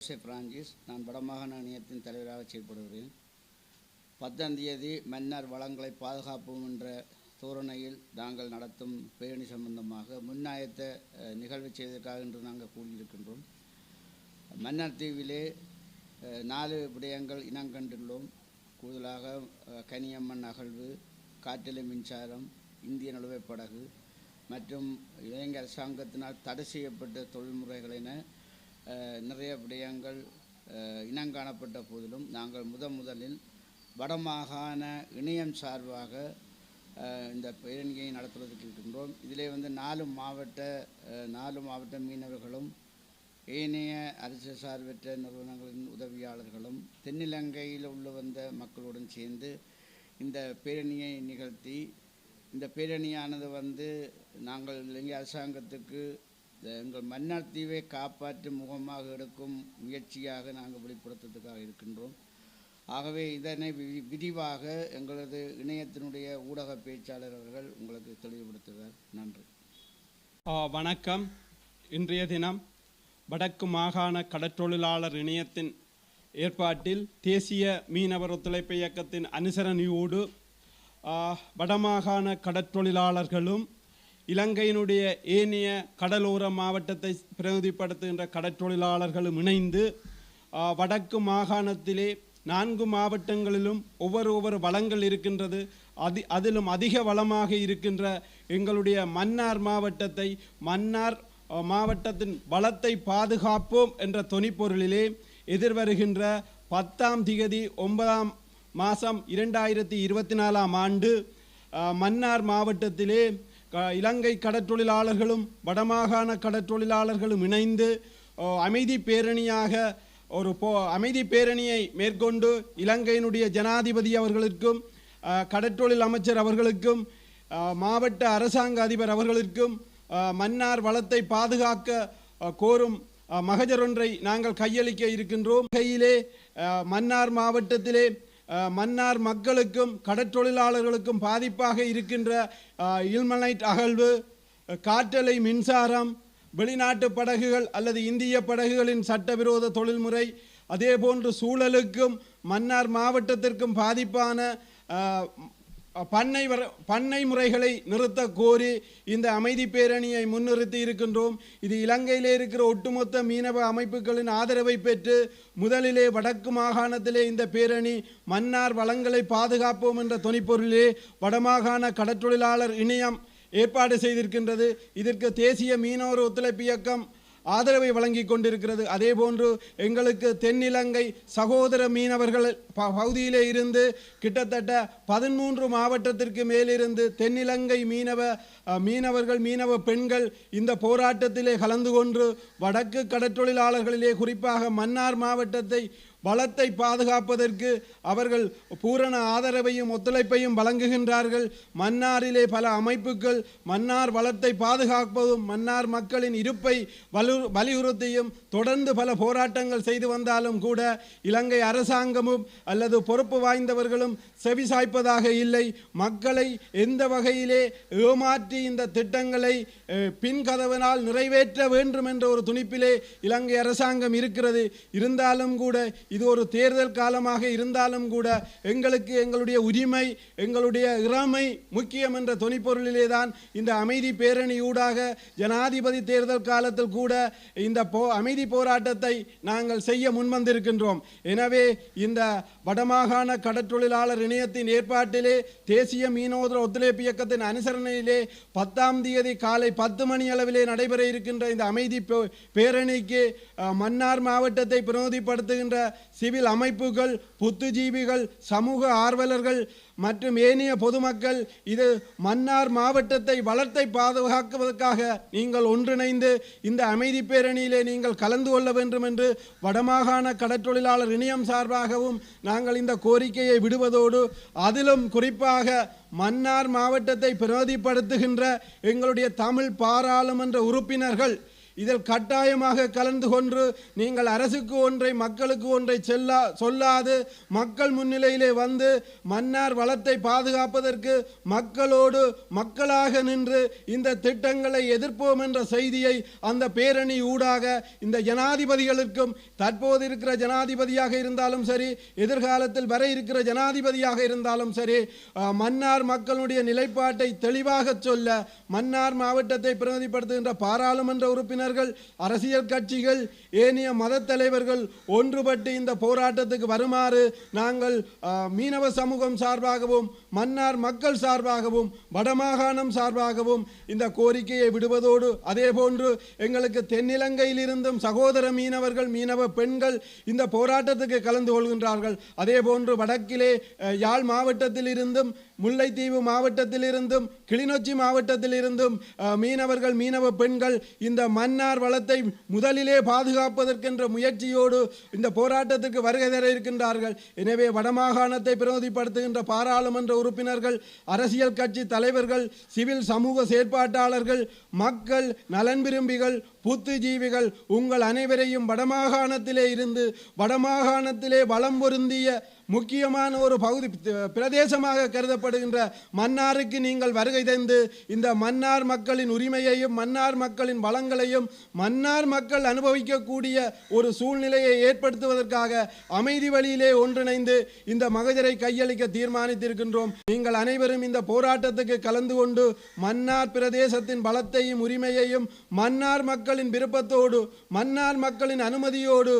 Joseph Francis நான் வடமாகாண இணையத்தின் தலைவராக செயல்படுகிறேன். பத்தாம் தேதி மன்னர் வளங்களை பாதுகாப்போம் என்ற தோரணையில் நாங்கள் நடத்தும் பேரணி சம்பந்தமாக முன்னாயத்த நிகழ்வு செய்வதற்காக இன்று நாங்கள் கூறியிருக்கின்றோம் மன்னர் தீவிலே நாலு விடயங்கள் இனங்கண்டுள்ளோம் கூடுதலாக கனியம்மன் அகழ்வு காற்றலை மின்சாரம் இந்திய நிலுவைப் படகு மற்றும் இலங்கை அரசாங்கத்தினால் தடை செய்யப்பட்ட தொழில்முறைகளின நிறைய விடயங்கள் இனங்காணப்பட்ட போதிலும் நாங்கள் முதன் முதலில் வடமாகாண இணையம் சார்பாக இந்த பேரணியை நடத்துவதற்கு இருக்கின்றோம். இதிலே வந்து நாலு மாவட்ட நாலு மாவட்ட மீனவர்களும் ஏனைய அரசு சார்பற்ற நிறுவனங்களின் உதவியாளர்களும் தென்னிலங்கையில் உள்ள வந்த மக்களுடன் சேர்ந்து இந்த பேரணியை நிகழ்த்தி இந்த பேரணியானது வந்து நாங்கள் இலங்கை அரசாங்கத்துக்கு எங்கள் மன்னார் தீவை காப்பாற்றும் முகமாக எடுக்கும் முயற்சியாக நாங்கள் வெளிப்படுத்துறதுக்காக இருக்கின்றோம். ஆகவே இதனை வி- விரிவாக எங்களது இணையத்தினுடைய ஊடக பேச்சாளர் அவர்கள் உங்களுக்கு தெளிவுபடுத்துவார். நன்றி. வணக்கம். இன்றைய தினம் வடக்கு மாகாண கடற்றொழிலாளர் இணையத்தின் ஏற்பாட்டில் தேசிய மீனவர் ஒத்துழைப்பு இயக்கத்தின் அனுசரணையோடு வடமாகாண கடற்றொழிலாளர்களும் இலங்கையினுடைய ஏனைய கடலோர மாவட்டத்தை பிரதிநிதிப்படுத்துகின்ற கடற்றொழிலாளர்களும் இணைந்து வடக்கு மாகாணத்திலே நான்கு மாவட்டங்களிலும் ஒவ்வொரு ஒவ்வொரு வளங்கள் இருக்கின்றது. அதி அதிலும் அதிக வளமாக இருக்கின்ற எங்களுடைய மன்னார் மாவட்டத்தை மன்னார் மாவட்டத்தின் வளத்தை பாதுகாப்போம் என்ற தொனிப்பொருளிலே எதிர்வருகின்ற பத்தாம் திகதி ஒன்பதாம் மாதம் இரண்டாயிரத்தி இருபத்தி நாலாம் ஆண்டு மன்னார் மாவட்டத்திலே இலங்கை கடற்றொழிலாளர்களும் வடமாகாண கடற்றொழிலாளர்களும் இணைந்து அமைதி பேரணியாக ஒரு போ அமைதி பேரணியை மேற்கொண்டு இலங்கையினுடைய ஜனாதிபதி அவர்களுக்கும் கடற்றொழில் அமைச்சர் அவர்களுக்கும் மாவட்ட அரசாங்க அதிபர் அவர்களுக்கும் மன்னார் வளத்தை பாதுகாக்க கோரும் மகஜரொன்றை மகஜர் ஒன்றை நாங்கள் கையளிக்க இருக்கின்றோம். கையிலே மன்னார் மாவட்டத்திலே மன்னார் மக்களுக்கும் கடற்றொழிலாளர்களுக்கும் பாதிப்பாக இருக்கின்ற இல்மலைட் இல்மனைட் அகழ்வு காற்றலை மின்சாரம் வெளிநாட்டு படகுகள் அல்லது இந்திய படகுகளின் சட்டவிரோத தொழில்முறை அதே போன்று சூழலுக்கும் மன்னார் மாவட்டத்திற்கும் பாதிப்பான பண்ணை வர பண்ணை முறைகளை நிறுத்த கோரி இந்த அமைதி பேரணியை முன்னிறுத்தி இருக்கின்றோம். இது இலங்கையிலே இருக்கிற ஒட்டுமொத்த மீனவ அமைப்புகளின் ஆதரவை பெற்று முதலிலே வடக்கு மாகாணத்திலே இந்த பேரணி மன்னார் வளங்களை பாதுகாப்போம் என்ற தொனிப்பொருளிலே வடமாகாண கடற்றொழிலாளர் இணையம் ஏற்பாடு செய்திருக்கின்றது. இதற்கு தேசிய மீனவர் ஒத்துழைப்பு இயக்கம் ஆதரவை வழங்கி கொண்டிருக்கிறது. அதேபோன்று எங்களுக்கு தென்னிலங்கை சகோதர மீனவர்கள் ப- பகுதியிலே இருந்து கிட்டத்தட்ட பதிமூன்று மாவட்டத்திற்கு மேலிருந்து தென்னிலங்கை மீனவ மீனவர்கள் மீனவ பெண்கள் இந்த போராட்டத்திலே கலந்து கொண்டு வடக்கு கடற்றொழிலாளர்களிலே குறிப்பாக மன்னார் மாவட்டத்தை வளத்தை பாதுகாப்பதற்கு அவர்கள் பூரண ஆதரவையும் ஒத்துழைப்பையும் வழங்குகின்றார்கள். மன்னாரிலே பல அமைப்புகள் மன்னார் வளத்தை பாதுகாப்பதும் மன்னார் மக்களின் இருப்பை வலு வலியுறுத்தியும் தொடர்ந்து பல போராட்டங்கள் செய்து வந்தாலும் கூட இலங்கை அரசாங்கமும் அல்லது பொறுப்பு வாய்ந்தவர்களும் செவிசாய்ப்பதாக இல்லை. மக்களை எந்த வகையிலே ஏமாற்றி இந்த திட்டங்களை பின்கதவனால் நிறைவேற்ற வேண்டும் என்ற ஒரு துணிப்பிலே இலங்கை அரசாங்கம் இருக்கிறது. இருந்தாலும் கூட இது ஒரு தேர்தல் காலமாக இருந்தாலும் கூட எங்களுக்கு எங்களுடைய உரிமை எங்களுடைய இறமை முக்கியம் என்ற துணிப்பொருளிலே தான் இந்த அமைதி பேரணியூடாக ஜனாதிபதி தேர்தல் காலத்தில் கூட இந்த போ அமைதி போராட்டத்தை நாங்கள் செய்ய முன்வந்திருக்கின்றோம். எனவே இந்த வடமாகாண கடற்றொழிலாளர் இணையத்தின் ஏற்பாட்டிலே தேசிய மீனோதர ஒத்துழைப்பு இயக்கத்தின் அனுசரணையிலே பத்தாம் தேதி காலை பத்து மணி அளவிலே நடைபெற இருக்கின்ற இந்த அமைதி பேரணிக்கு மன்னார் மாவட்டத்தை பிரதிநிதிப்படுத்துகின்ற சிவில் அமைப்புகள் புத்துஜீவிகள் சமூக ஆர்வலர்கள் மற்றும் ஏனைய பொதுமக்கள் இது மன்னார் மாவட்டத்தை வளர்த்தை பாதுகாக்குவதற்காக நீங்கள் ஒன்றிணைந்து இந்த அமைதி பேரணியிலே நீங்கள் கலந்து கொள்ள வேண்டும் என்று வடமாகாண கடற்றொழிலாளர் இணையம் சார்பாகவும் நாங்கள் இந்த கோரிக்கையை விடுவதோடு அதிலும் குறிப்பாக மன்னார் மாவட்டத்தை பிரதிப்படுத்துகின்ற எங்களுடைய தமிழ் பாராளுமன்ற உறுப்பினர்கள் இதில் கட்டாயமாக கலந்து கொண்டு நீங்கள் அரசுக்கு ஒன்றை மக்களுக்கு ஒன்றை செல்லா சொல்லாது மக்கள் முன்னிலையிலே வந்து மன்னார் வளத்தை பாதுகாப்பதற்கு மக்களோடு மக்களாக நின்று இந்த திட்டங்களை எதிர்ப்போம் என்ற செய்தியை அந்த பேரணி ஊடாக இந்த ஜனாதிபதிகளுக்கும் தற்போது இருக்கிற ஜனாதிபதியாக இருந்தாலும் சரி எதிர்காலத்தில் வர இருக்கிற ஜனாதிபதியாக இருந்தாலும் சரி மன்னார் மக்களுடைய நிலைப்பாட்டை தெளிவாக சொல்ல மன்னார் மாவட்டத்தை பிரதிநிதிப்படுத்துகின்ற பாராளுமன்ற உறுப்பினர் உறுப்பினர்கள் அரசியல் கட்சிகள் ஏனைய மத தலைவர்கள் ஒன்றுபட்டு இந்த போராட்டத்துக்கு வருமாறு நாங்கள் மீனவ சமூகம் சார்பாகவும் மன்னார் மக்கள் சார்பாகவும் வடமாகாணம் சார்பாகவும் இந்த கோரிக்கையை விடுவதோடு அதே போன்று எங்களுக்கு தென்னிலங்கையிலிருந்தும் சகோதர மீனவர்கள் மீனவ பெண்கள் இந்த போராட்டத்துக்கு கலந்து கொள்கின்றார்கள். அதே போன்று வடக்கிலே யாழ் மாவட்டத்தில் இருந்தும் முல்லைத்தீவு மாவட்டத்தில் இருந்தும் கிளிநொச்சி மாவட்டத்தில் இருந்தும் மீனவர்கள் மீனவ பெண்கள் இந்த மன்னார் வளத்தை முதலிலே பாதுகாப்பதற்கென்ற முயற்சியோடு இந்த போராட்டத்துக்கு வருகை தர இருக்கின்றார்கள். எனவே வடமாகாணத்தை பிரதிப்படுத்துகின்ற பாராளுமன்ற உறுப்பினர்கள் அரசியல் கட்சி தலைவர்கள் சிவில் சமூக செயற்பாட்டாளர்கள் மக்கள் நலன் விரும்பிகள் புத்திஜீவிகள் உங்கள் அனைவரையும் வடமாகாணத்திலே இருந்து வடமாகாணத்திலே வளம் பொருந்திய முக்கியமான ஒரு பகுதி பிரதேசமாக கருதப்படுகின்ற மன்னாருக்கு நீங்கள் வருகை தந்து இந்த மன்னார் மக்களின் உரிமையையும் மன்னார் மக்களின் வளங்களையும் மன்னார் மக்கள் அனுபவிக்கக்கூடிய ஒரு சூழ்நிலையை ஏற்படுத்துவதற்காக அமைதி வழியிலே ஒன்றிணைந்து இந்த மகஜரை கையளிக்க தீர்மானித்திருக்கின்றோம். நீங்கள் அனைவரும் இந்த போராட்டத்துக்கு கலந்து கொண்டு மன்னார் பிரதேசத்தின் பலத்தையும் உரிமையையும் மன்னார் மக்கள் மக்களின் விருப்பத்தோடு மன்னார் மக்களின் அனுமதியோடு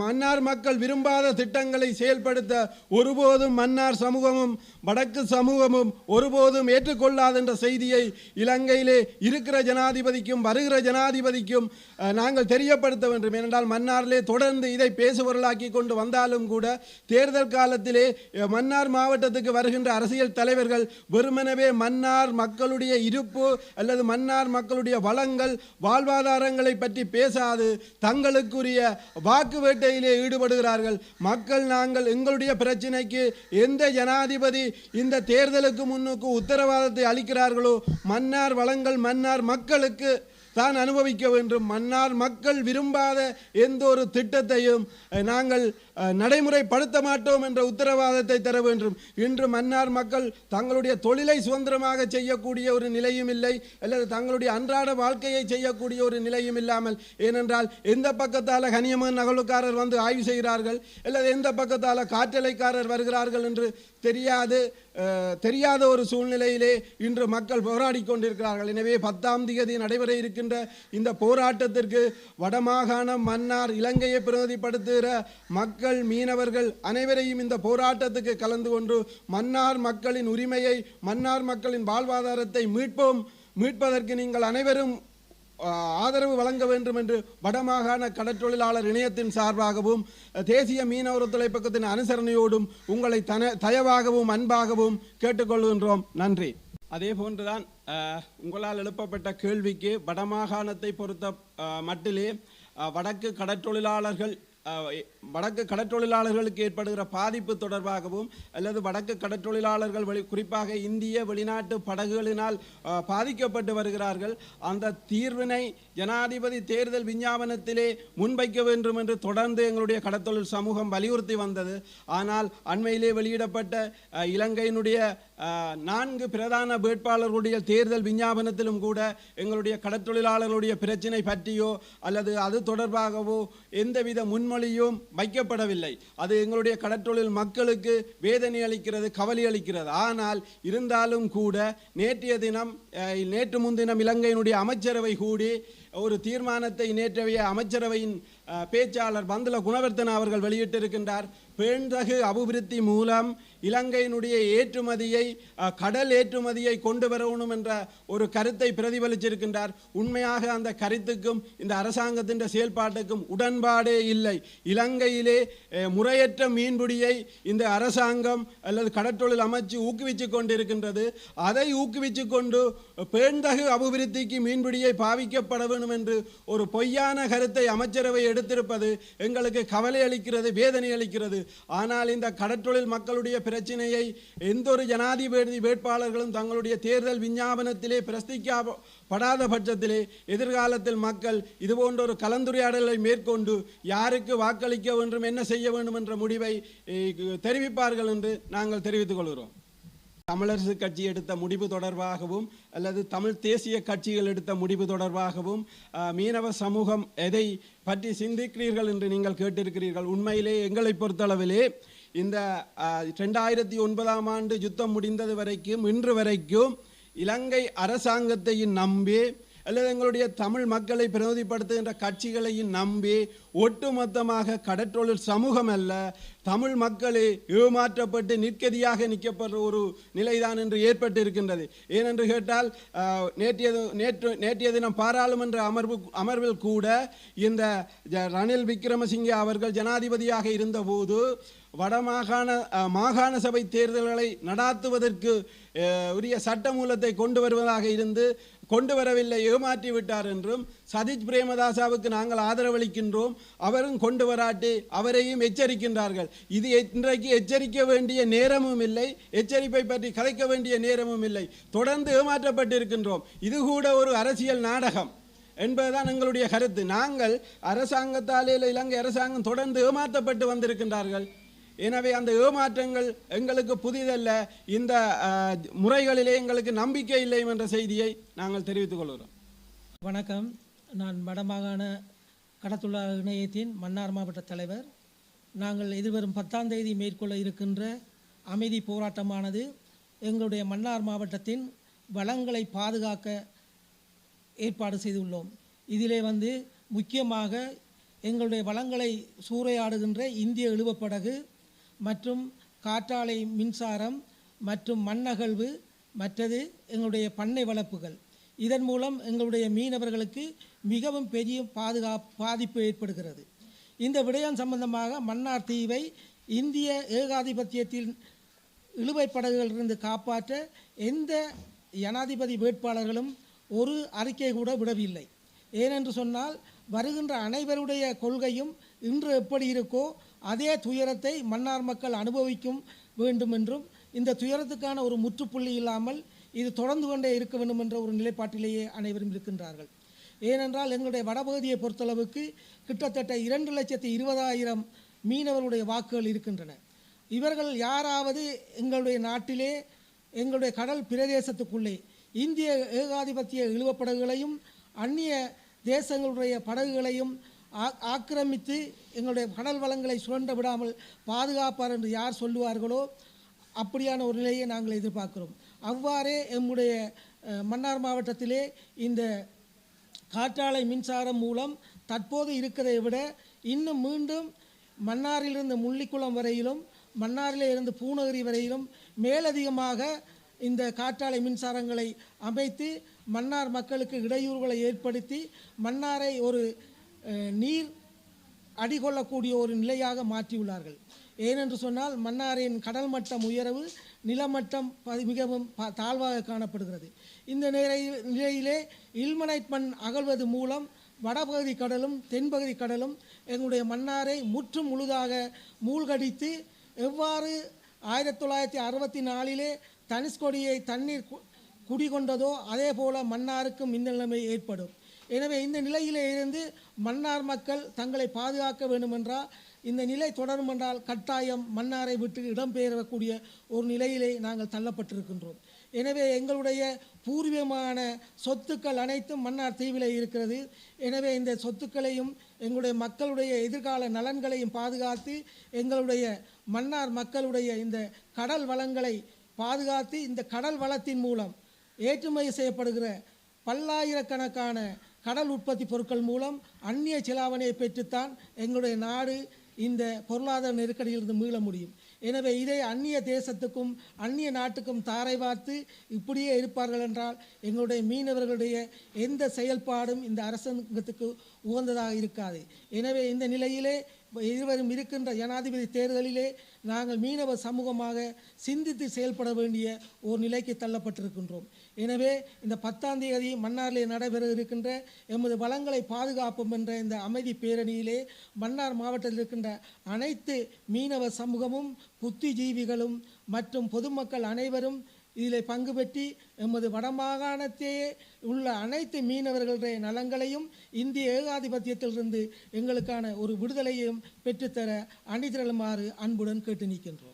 மன்னார் மக்கள் விரும்பாத திட்டங்களை செயல்படுத்த ஒருபோதும் மன்னார் சமூகமும் வடக்கு சமூகமும் ஒருபோதும் ஏற்றுக்கொள்ளாது என்ற செய்தியை இலங்கையிலே இருக்கிற ஜனாதிபதிக்கும் வருகிற ஜனாதிபதிக்கும் நாங்கள் தெரியப்படுத்த வேண்டும். ஏனென்றால் மன்னாரிலே தொடர்ந்து இதை பேசுபொருளாக்கி கொண்டு வந்தாலும் கூட தேர்தல் காலத்திலே மன்னார் மாவட்டத்துக்கு வருகின்ற அரசியல் தலைவர்கள் வெறுமனவே மன்னார் மக்களுடைய இருப்பு அல்லது மன்னார் மக்களுடைய வளங்கள் வாழ்வாதார வாழ்வாதாரங்களை பற்றி பேசாது. தங்களுக்குரிய வாக்கு வேட்டையிலே ஈடுபடுகிறார்கள். மக்கள் நாங்கள் எங்களுடைய பிரச்சினைக்கு எந்த ஜனாதிபதி இந்த தேர்தலுக்கு முன்னுக்கு உத்தரவாதத்தை அளிக்கிறார்களோ மன்னார் வளங்கள் மன்னார் மக்களுக்கு தான் அனுபவிக்க வேண்டும். மன்னார் மக்கள் விரும்பாத எந்த ஒரு திட்டத்தையும் நாங்கள் நடைமுறைப்படுத்த மாட்டோம் என்ற உத்தரவாதத்தை தர வேண்டும். இன்று மன்னார் மக்கள் தங்களுடைய தொழிலை சுதந்திரமாக செய்யக்கூடிய ஒரு நிலையும் இல்லை அல்லது தங்களுடைய அன்றாட வாழ்க்கையை செய்யக்கூடிய ஒரு நிலையும் இல்லாமல். ஏனென்றால் எந்த பக்கத்தால் கனியமன் நகலுக்காரர் வந்து ஆய்வு செய்கிறார்கள் அல்லது எந்த பக்கத்தால் காற்றலைக்காரர் வருகிறார்கள் என்று தெரியாது தெரியாத ஒரு சூழ்நிலையிலே இன்று மக்கள் போராடி கொண்டிருக்கிறார்கள். எனவே பத்தாம் தேதி நடைபெற இருக்கின்ற இந்த போராட்டத்திற்கு வடமாகாணம் மன்னார் இலங்கையை பிரதிப்படுத்துகிற மக்கள் மீனவர்கள் அனைவரையும் இந்த போராட்டத்துக்கு கலந்து கொண்டு மன்னார் மக்களின் உரிமையை மன்னார் மக்களின் வாழ்வாதாரத்தை மீட்போம். மீட்பதற்கு நீங்கள் அனைவரும் ஆஹ், ஆதரவு வழங்க வேண்டும் என்று வடமாகாண கடற்றொழிலாளர் இணையத்தின் சார்பாகவும் தேசிய மீனவர் தொலைப்பக்கத்தின் அனுசரணையோடும் உங்களை தன தயவாகவும் அன்பாகவும் கேட்டுக்கொள்கின்றோம். நன்றி. அதே போன்றுதான் ஆஹ், உங்களால் எழுப்பப்பட்ட கேள்விக்கு வடமாகாணத்தை பொறுத்த மட்டிலே வடக்கு கடற்றொழிலாளர்கள் வடக்கு கடற்றொழிலாளர்களுக்கு ஏற்படுகிற பாதிப்பு தொடர்பாகவும் அல்லது வடக்கு கடற்றொழிலாளர்கள் வெளி குறிப்பாக இந்திய வெளிநாட்டு படகுகளினால் பாதிக்கப்பட்டு வருகிறார்கள். அந்த தீர்வினை ஜனாதிபதி தேர்தல் விஞ்ஞாபனத்திலே முன்வைக்க வேண்டும் என்று தொடர்ந்து எங்களுடைய கடத்தொழில் சமூகம் வலியுறுத்தி வந்தது. ஆனால் அண்மையிலே வெளியிடப்பட்ட இலங்கையினுடைய நான்கு பிரதான வேட்பாளர்களுடைய தேர்தல் விஞ்ஞாபனத்திலும் கூட எங்களுடைய கடத்தொழிலாளர்களுடைய பிரச்சினை பற்றியோ அல்லது அது தொடர்பாகவோ எந்தவித முன்மொழியும் வைக்கப்படவில்லை. அது எங்களுடைய கடற்றொழில் மக்களுக்கு வேதனை அளிக்கிறது கவலை அளிக்கிறது. ஆனால் இருந்தாலும் கூட நேற்றைய தினம் நேற்று முன்தினம் இலங்கையினுடைய அமைச்சரவை கூடி ஒரு தீர்மானத்தை நேற்றைய அமைச்சரவையின் பேச்சாளர் பந்துல குணவர்த்தன அவர்கள் வெளியிட்டிருக்கின்றார். பேண்தகு அபிவிருத்தி மூலம் இலங்கையினுடைய ஏற்றுமதியை கடல் ஏற்றுமதியை கொண்டு வரணும் என்ற ஒரு கருத்தை பிரதிபலிச்சிருக்கின்றார். உண்மையாக அந்த கருத்துக்கும் இந்த அரசாங்கத்தின் செயல்பாட்டுக்கும் உடன்பாடே இல்லை. இலங்கையிலே முறையற்ற மீன்பிடியை இந்த அரசாங்கம் அல்லது கடற்றொழில் அமைச்சு ஊக்குவிச்சு கொண்டிருக்கின்றது. அதை ஊக்குவிச்சு கொண்டு பேண்தகு அபிவிருத்திக்கு மீன்பிடியை பாவிக்கப்பட வேண்டும் என்று ஒரு பொய்யான கருத்தை அமைச்சரவை எடுத்திருப்பது எங்களுக்கு கவலை அளிக்கிறது வேதனை அளிக்கிறது. ஆனால் இந்த கடற்றொழில் மக்களுடைய பிரச்சனையை எந்த ஒரு ஜனாதிபதி வேட்பாளர்களும் தங்களுடைய தேர்தல் விஞ்ஞாபனத்திலே பிரஸ்திக்கப்படாத பட்சத்திலே எதிர்காலத்தில் மக்கள் இதுபோன்ற ஒரு கலந்துரையாடலை மேற்கொண்டு யாருக்கு வாக்களிக்க வேண்டும் என்ன செய்ய வேண்டும் என்ற முடிவை தெரிவிப்பார்கள் என்று நாங்கள் தெரிவித்துக் கொள்கிறோம். தமிழரசு கட்சி எடுத்த முடிவு தொடர்பாகவும் அல்லது தமிழ் தேசிய கட்சிகள் எடுத்த முடிவு தொடர்பாகவும் மீனவ சமூகம் எதை பற்றி சிந்திக்கிறீர்கள் என்று நீங்கள் கேட்டிருக்கிறீர்கள். உண்மையிலே எங்களை பொறுத்தளவிலே இந்த ரெண்டாயிரத்தி ஒன்பதாம் ஆண்டு யுத்தம் முடிந்தது வரைக்கும் இன்று வரைக்கும் இலங்கை அரசாங்கத்தையும் நம்பி அல்லது எங்களுடைய தமிழ் மக்களை பிரதிநிதிப்படுத்துகின்ற கட்சிகளையும் நம்பி ஒட்டுமொத்தமாக கடற்றொழில் சமூகம் அல்ல தமிழ் மக்களே ஏமாற்றப்பட்டு நிற்கதியாக நிற்கப்படுற ஒரு நிலைதான் என்று ஏற்பட்டு இருக்கின்றது ஏனென்று கேட்டால் நேற்றியது நேற்றைய நேற்று நேற்றைய தினம் பாராளுமன்ற அமர்வு அமர்வில் கூட இந்த ரணில் விக்ரமசிங்கே அவர்கள் ஜனாதிபதியாக இருந்தபோது வடமாகாண மாகாண சபை தேர்தல்களை நடாத்துவதற்கு உரிய சட்டமூலத்தை கொண்டு வருவதாக இருந்து கொண்டு வரவில்லை ஏமாற்றி விட்டார் என்றும் சதீஷ் பிரேமதாசாவுக்கு நாங்கள் ஆதரவளிக்கின்றோம் அவரும் கொண்டு வராட்டி அவரையும் எச்சரிக்கின்றார்கள். இது இன்றைக்கு எச்சரிக்க வேண்டிய நேரமும் இல்லை எச்சரிப்பை பற்றி கலைக்க வேண்டிய நேரமும் இல்லை. தொடர்ந்து ஏமாற்றப்பட்டிருக்கின்றோம். இது கூட ஒரு அரசியல் நாடகம் என்பதுதான் எங்களுடைய கருத்து. நாங்கள் அரசாங்கத்தாலே இலங்கை அரசாங்கம் தொடர்ந்து ஏமாற்றப்பட்டு வந்திருக்கின்றார்கள். எனவே அந்த ஏமாற்றங்கள் எங்களுக்கு புதிதல்ல. இந்த முறைகளிலே எங்களுக்கு நம்பிக்கை இல்லை என்ற செய்தியை நாங்கள் தெரிவித்துக் கொள்கிறோம். வணக்கம். நான் வடமாகாண கடத்தொழிலாளர் இணையத்தின் மன்னார் மாவட்ட தலைவர். நாங்கள் எதிர்வரும் பத்தாம் தேதி மேற்கொள்ள இருக்கின்ற அமைதி போராட்டமானது எங்களுடைய மன்னார் மாவட்டத்தின் வளங்களை பாதுகாக்க ஏற்பாடு செய்துள்ளோம். இதிலே வந்து முக்கியமாக எங்களுடைய வளங்களை சூறையாடுகின்ற இந்திய எழுவப்படகு மற்றும் காற்றாலை மின்சாரம் மற்றும் மண்ணகழ்வு மற்றது எங்களுடைய பண்ணை வளர்ப்புகள். இதன் மூலம் எங்களுடைய மீனவர்களுக்கு மிகவும் பெரிய பாதுகா பாதிப்பு ஏற்படுகிறது. இந்த விடயம் சம்பந்தமாக மன்னார் தீவை இந்திய ஏகாதிபத்தியத்தில் இழுவை படகுகளிலிருந்து காப்பாற்ற எந்த ஜனாதிபதி வேட்பாளர்களும் ஒரு அறிக்கை கூட விடவில்லை. ஏனென்று சொன்னால் வருகின்ற அனைவருடைய கொள்கையும் இன்று எப்படி இருக்கோ அதே துயரத்தை மன்னார் மக்கள் அனுபவிக்கும் வேண்டும் என்றும் இந்த துயரத்துக்கான ஒரு முற்றுப்புள்ளி இல்லாமல் இது தொடர்ந்து கொண்டே இருக்க வேண்டும் என்ற ஒரு நிலைப்பாட்டிலேயே அனைவரும் இருக்கின்றார்கள். ஏனென்றால் எங்களுடைய வடபகுதியை பொறுத்தளவுக்கு கிட்டத்தட்ட இரண்டு லட்சத்தி இருபதாயிரம் மீனவர்களுடைய வாக்குகள் இருக்கின்றன. இவர்கள் யாராவது எங்களுடைய நாட்டிலே எங்களுடைய கடல் பிரதேசத்துக்குள்ளே இந்திய ஏகாதிபத்திய இழுவப்படகுகளையும் அந்நிய தேசங்களுடைய படகுகளையும் ஆக்கிரமித்து எங்களுடைய கடல் வளங்களை சுரண்ட விடாமல் பாதுகாப்பார் என்று யார் சொல்லுவார்களோ அப்படியான ஒரு நிலையை நாங்கள் எதிர்பார்க்கிறோம். அவ்வாறே எம்முடைய மன்னார் மாவட்டத்திலே இந்த காற்றாலை மின்சாரம் மூலம் தற்போது இருக்கிறதை விட இன்னும் மீண்டும் மன்னாரிலிருந்து முள்ளிக்குளம் வரையிலும் மன்னாரிலே இருந்து பூநகரி வரையிலும் மேலதிகமாக இந்த காற்றாலை மின்சாரங்களை அமைத்து மன்னார் மக்களுக்கு இடையூறுகளை ஏற்படுத்தி மன்னாரை ஒரு நீர் அடிகொள்ளக்கூடிய ஒரு நிலையாக மாற்றியுள்ளார்கள். ஏனென்று சொன்னால் மன்னாரின் கடல் மட்டம் உயர்வு நிலமட்டம் மிகவும் தாழ்வாக காணப்படுகிறது. இந்த நிலையில் நிலையிலே இல்மனைட் மண் அகழ்வது மூலம் வடபகுதி கடலும் தென்பகுதி கடலும் எங்களுடைய மன்னாரை முற்றும் முழுதாக மூழ்கடித்து எவ்வாறு ஆயிரத்தி தொள்ளாயிரத்தி அறுபத்தி நாலிலே தனுஷ்கொடியை தண்ணீர் கு- குடிகொண்டதோ அதே போல மன்னாருக்கும் இந்த நிலைமை ஏற்படும். எனவே இந்த நிலையிலே இருந்து மன்னார் மக்கள் தங்களை பாதுகாக்க வேண்டுமென்றால் இந்த நிலை தொடரும் என்றால் கட்டாயம் மன்னாரை விட்டு இடம்பெயரக்கூடிய ஒரு நிலையிலே நாங்கள் தள்ளப்பட்டிருக்கின்றோம். எனவே எங்களுடைய பூர்வீகமான சொத்துக்கள் அனைத்தும் மன்னார் தீவிலே இருக்கிறது. எனவே இந்த சொத்துக்களையும் எங்களுடைய மக்களுடைய எதிர்கால நலன்களையும் பாதுகாத்து எங்களுடைய மன்னார் மக்களுடைய இந்த கடல் வளங்களை பாதுகாத்து இந்த கடல் வளத்தின் மூலம் ஏற்றுமதி செய்யப்படுகிற பல்லாயிரக்கணக்கான கடல் உற்பத்தி பொருட்கள் மூலம் அந்நிய செலாவணியை பெற்றுத்தான் எங்களுடைய நாடு இந்த பொருளாதார நெருக்கடியிலிருந்து மீள முடியும். எனவே இதை அந்நிய தேசத்துக்கும் அந்நிய நாட்டுக்கும் தாரை பார்த்து இப்படியே இருப்பார்கள் என்றால் எங்களுடைய மீனவர்களுடைய எந்த செயல்பாடும் இந்த அரசாங்கத்துக்கு உகந்ததாக இருக்காது. எனவே இந்த நிலையிலே இருவரும் இருக்கின்ற ஜனாதிபதி தேர்தலிலே நாங்கள் மீனவ சமூகமாக சிந்தித்து செயல்பட வேண்டிய ஒரு நிலைக்கு தள்ளப்பட்டிருக்கின்றோம். எனவே இந்த பத்தாம் தேதி மன்னாரிலே நடைபெற இருக்கின்ற எமது வளங்களை பாதுகாப்போம் என்ற இந்த அமைதி பேரணியிலே மன்னார் மாவட்டத்தில் இருக்கின்ற அனைத்து மீனவ சமூகமும் புத்திஜீவிகளும் மற்றும் பொதுமக்கள் அனைவரும் இதில் பங்கு பெற்றி எமது வடமாகாணத்தையே உள்ள அனைத்து மீனவர்களுடைய நலங்களையும் இந்திய ஏகாதிபத்தியத்திலிருந்து எங்களுக்கான ஒரு விடுதலையும் பெற்றுத்தர அணிதிரளுமாறு அன்புடன் கேட்டு நிற்கின்றோம்.